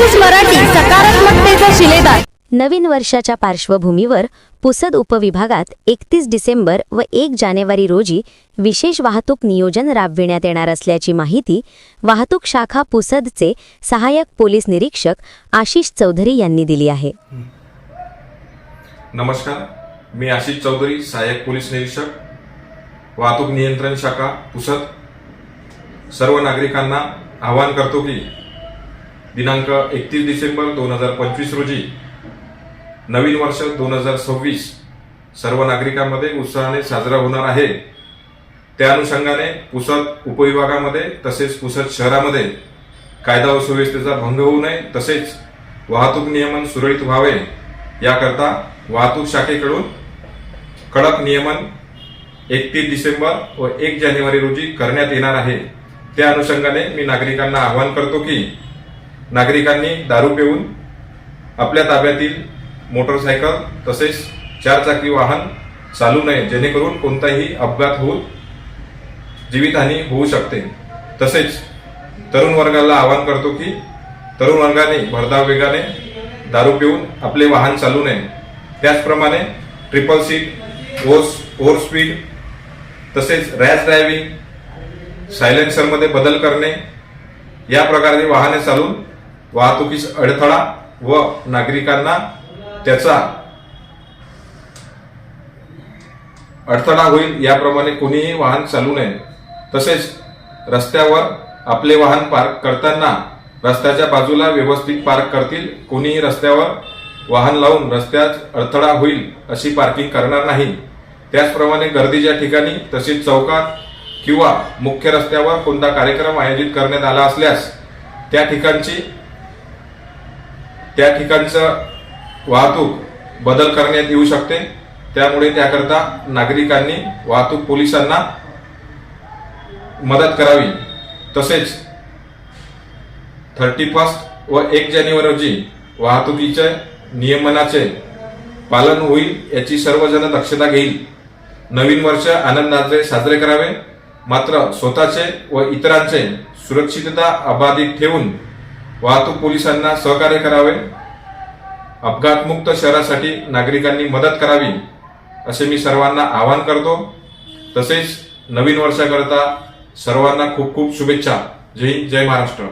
News Marathi सकारात्मकतेचा शिलेदार. नवीन वर्षाच्या पार्श्वभूमीवर पुसद उपविभागात एकतीस डिसेंबर व एक जानेवारी रोजी विशेष वाहतूक नियोजन राबविण्यात येणार असल्याची माहिती वाहतूक शाखा पुसदचे सहाय्यक पोलीस निरीक्षक आशिष चौधरी यांनी दिली आहे. नमस्कार मी आशिष चौधरी सहाय्यक पोलीस निरीक्षक वाहतूक नियंत्रण शाखा पुसद. सर्व नागरिकांना आवाहन करतो की दिनांक एकतीस डिसेंबर दोन हजार पंचवीस रोजी. नवीन वर्ष दोन हजार सव्वीस. सर्व नागरिकांमध्ये उत्साहाने साजरा होणार आहे. त्या अनुषंगाने पुसद उपविभागामध्ये तसेच पुसद शहरामध्ये कायदा व सुव्यवस्थेचा भंग होऊ नये तसेच वाहतूक नियमन सुरळीत व्हावे. याकरता वाहतूक शाखेकडून कडक नियमन एकतीस डिसेंबर व एक जानेवारी रोजी करण्यात येणार आहे. त्या अनुषंगाने मी नागरिकांना आवाहन करतो की नागरिकांनी दारू पिऊन आपल्या ताब्यातील मोटरसायकल तसेच चारचाकी वाहन चालू नये जेणेकरून कोणताही अपघात होऊन जीवितहानी होऊ शकते. तसेच तरुण वर्गाला आवाहन करतो की तरुण वर्गाने भरधाव वेगाने दारू पिऊन आपले वाहन चालू नये. त्याचप्रमाणे ट्रिपल सीट ओस ओव्हर स्पीड तसेच रॅश ड्रायव्हिंग सायलेन्सरमध्ये बदल करणे या प्रकारे वाहने चालून वाहतुकीस अडथळा व नागरिकांना त्याचा अडथळा होईल याप्रमाणे कोणीही वाहन चालू नये. तसेच रस्त्यावर आपले वाहन पार्क करताना रस्त्याच्या बाजूला व्यवस्थित पार्क करतील. कोणीही रस्त्यावर वाहन लावून रस्त्यात अडथळा होईल अशी पार्किंग करणार नाही. त्याचप्रमाणे गर्दीच्या ठिकाणी तसेच चौकात किंवा मुख्य रस्त्यावर कोणता कार्यक्रम आयोजित करण्यात आला असल्यास त्या ठिकाणची त्या ठिकाणचं वाहतूक बदल करण्यात येऊ शकते. त्यामुळे त्याकरता नागरिकांनी वाहतूक पोलिसांना मदत करावी. तसेच थर्टी फर्स्ट व एक जानेवारी रोजी वाहतुकीचे नियमनाचे पालन होईल याची सर्वजण दक्षता घेईल. नवीन वर्ष आनंदाचे साजरे करावे. मात्र स्वतःचे व इतरांचे सुरक्षितता अबाधित ठेवून वाहतूक पोलिसांना सहकार्य करावे अपघातमुक्त शहरासाठी नागरिकांनी मदत करावी असे मी सर्वांना आवाहन करतो. तसेच नवीन वर्षाकरता सर्वांना खूप खूप शुभेच्छा. जय हिंद जय महाराष्ट्र.